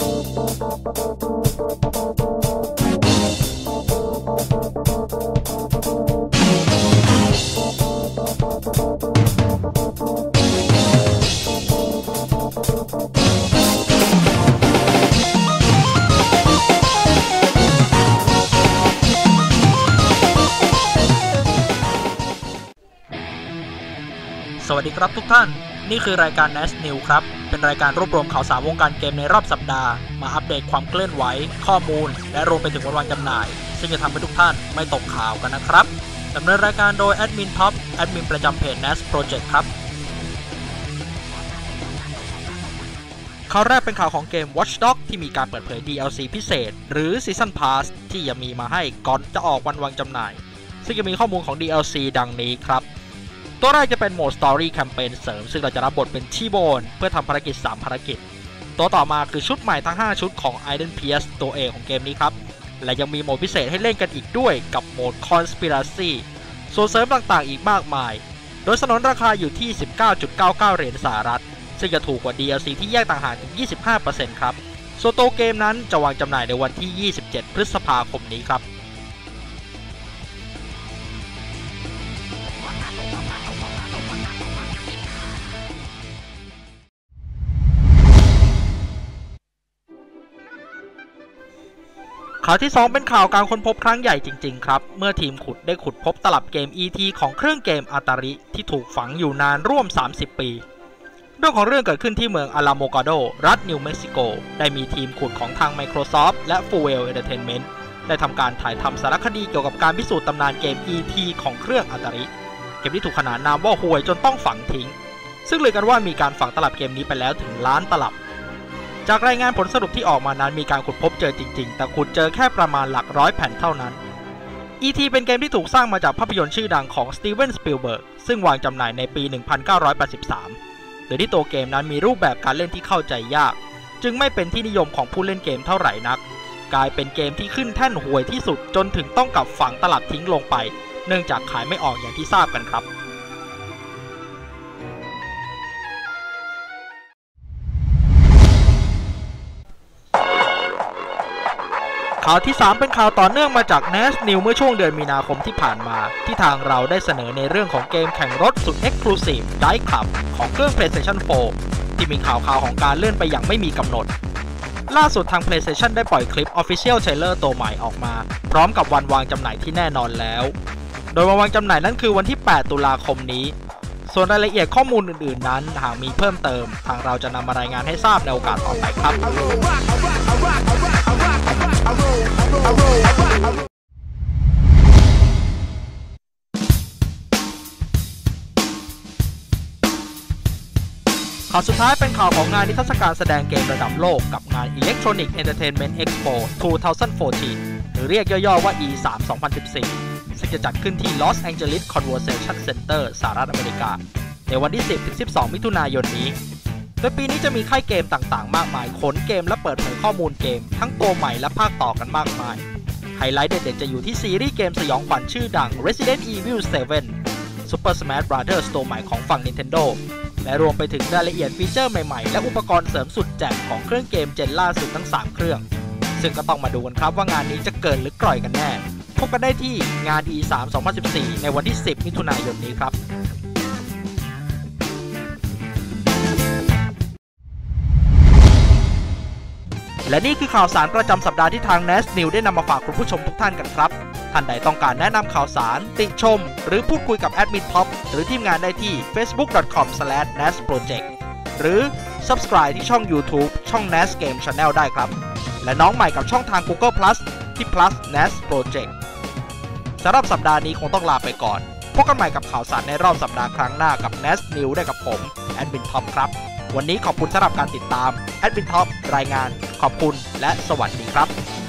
สวัสดีครับทุกท่าน นี่คือรายการ NAS New ครับ เป็นรายการรวบรวมข่าวสารวงการเกมในรอบสัปดาห์มาอัปเดตความเคลื่อนไหว ข้อมูล และรวมไปถึงวันวางจำหน่าย ซึ่งจะทำให้ทุกท่านไม่ตกข่าวกันนะครับดำเนินรายการโดยแอดมินท็อปแอดมินประจำเพจ NAS Project ครับข่าวแรกเป็นข่าวของเกม Watch Dogs ที่มีการเปิดเผย DLC พิเศษ หรือ Season Pass ที่จะมีมาให้ก่อนจะออกวันวางจำหน่าย ซึ่งจะมีข้อมูลของ DLC ดังนี้ครับ ตัวแรกจะเป็นโหมด Story Campaign เสริม ซึ่งเราจะรับบทเป็นชีโบน เพื่อทำภารกิจ 3 ภารกิจ ตัวต่อมาคือชุดใหม่ทั้ง 5 ชุดของ Iden p i e r ตัวเอกของเกมนี้ครับ และยังมีโหมดพิเศษให้เล่นกันอีกด้วยกับโหมด Conspiracy ส่วนเสริมต่างๆ อีกมากมาย โดยสนนราคาอยู่ที่ 19.99 เหรียญสหรัฐ ซึ่งจะถูกกว่า DLC ที่แยกต่างหากถึง 25%ครับส่วนตัวเกมนั้นจะวางจำหน่ายในวันที่ 27 พฤษภาคมนี้ครับ ข่าวที่ 2 เป็นข่าวการค้นพบครั้งใหญ่จริง ๆ ครับ เมื่อทีมขุดได้ขุดพบตลับเกม ET ของเครื่องเกมอาตาริที่ถูกฝังอยู่นานร่วม 30 ปี เรื่องของเรื่องเกิดขึ้นที่เมืองอาราโมกาโด รัฐนิวเม็กซิโก ได้มีทีมขุดของทาง Microsoft และ Fuel Entertainment ได้ทำการถ่ายทำสารคดีเกี่ยวกับการพิสูจน์ตำนานเกม ET ของเครื่องอาตาริ เกมที่ถูกขนานนามว่าห่วยจนต้องฝังทิ้ง ซึ่งเลยกันว่ามีการฝังตลับเกมนี้ไปแล้วถึงล้านตลับ จากรายงานผลสรุปที่ออกมานั้นมีการขุดพบเจอจริง ๆ แต่ขุดเจอแค่ประมาณหลักร้อยแผ่นเท่านั้น E.T. เป็นเกมที่ถูกสร้างมาจากภาพยนตร์ชื่อดังของสตีเวนสปิลเบิร์กซึ่งวางจำหน่ายในปี 1983 โดยที่ตัวเกมนั้นมีรูปแบบการเล่นที่เข้าใจยาก จึงไม่เป็นที่นิยมของผู้เล่นเกมเท่าไหร่นัก กลายเป็นเกมที่ขึ้นแท่นห่วยที่สุดจนถึงต้องกลับฝังตลับทิ้งลงไป เนื่องจากขายไม่ออกอย่างที่ทราบกันครับ ข่าวที่ 3 เป็นข่าวต่อเนื่องมาจาก NAS New เมื่อช่วงเดือนมีนาคมที่ผ่านมา ที่ทางเราได้เสนอในเรื่องของเกมแข่งรถสุด Exclusive Dive Club ของเครื่อง PlayStation 4 ที่มีข่าวข่าวของการเลื่อนไปอย่างไม่มีกำหนด ล่าสุดทาง PlayStation ได้ปล่อยคลิป Official Trailer ตัวใหม่ออกมา พร้อมกับวันวางจำหน่ายที่แน่นอนแล้ว โดยวันวางจำหน่ายนั้นคือวันที่ 8 ตุลาคมนี้ ส่วนรายละเอียดข้อมูลอื่นๆ นั้นหากมีเพิ่มเติม ทางเราจะนำมารายงานให้ทราบในโอกาสต่อไปครับ ข่าวสุดท้ายเป็นข่าวของงานนิทรรศการแสดงเกมระดับโลกกับงาน Electronic Entertainment Expo 2014 หรือเรียกย่อๆว่า E3 2014 ซึ่งจะจัดขึ้นที่ Los Angeles Convention Center สหรัฐอเมริกา ในวันที่ 10-12 มิถุนายนนี้ โดยปีนี้จะมีค่ายเกมต่างๆ มากมายขนเกมและเปิดเผยข้อมูลเกม ทั้งตัวใหม่และภาคต่อกันมากมาย ไฮไลท์เด็ดๆจะอยู่ที่ซีรีส์เกมสยองขวัญชื่อดัง Resident Evil 7 Super Smash Bros. ตัวใหม่ของฝั่ง Nintendo และรวมไปถึงรายละเอียดฟีเจอร์ใหม่ๆ และอุปกรณ์เสริมสุดแจ่มของเครื่องเกมเจนล่าสุดทั้ง 3 เครื่อง ซึ่งก็ต้องมาดูกันครับว่างานนี้จะเกินหรือกร่อยกันแน่ พบกันได้ที่งาน E3 2014 ในวันที่ 10 มิถุนายนนี้ครับ และนี่คือข่าวสารประจำสัปดาห์ที่ทาง NAS New ได้นำมาฝากคุณผู้ชมทุกท่านกันครับ ท่านใดต้องการแนะนำข่าวสาร ติชม หรือพูดคุยกับแอดมินท็อปหรือทีมงานได้ที่ facebook.com/nasproject หรือ subscribe ที่ช่อง YouTube ช่อง NAS Game Channel ได้ครับ และน้องใหม่กับช่องทาง Google Plus ที่ plus NAS Project สำหรับสัปดาห์นี้คงต้องลาไปก่อน พบกันใหม่กับข่าวสารในรอบสัปดาห์ครั้งหน้ากับ NAS New ได้กับผมแอดมินท็อปครับ วันนี้ขอบคุณสำหรับการติดตามแอดมินท็อปรายงาน ขอบคุณและสวัสดีครับ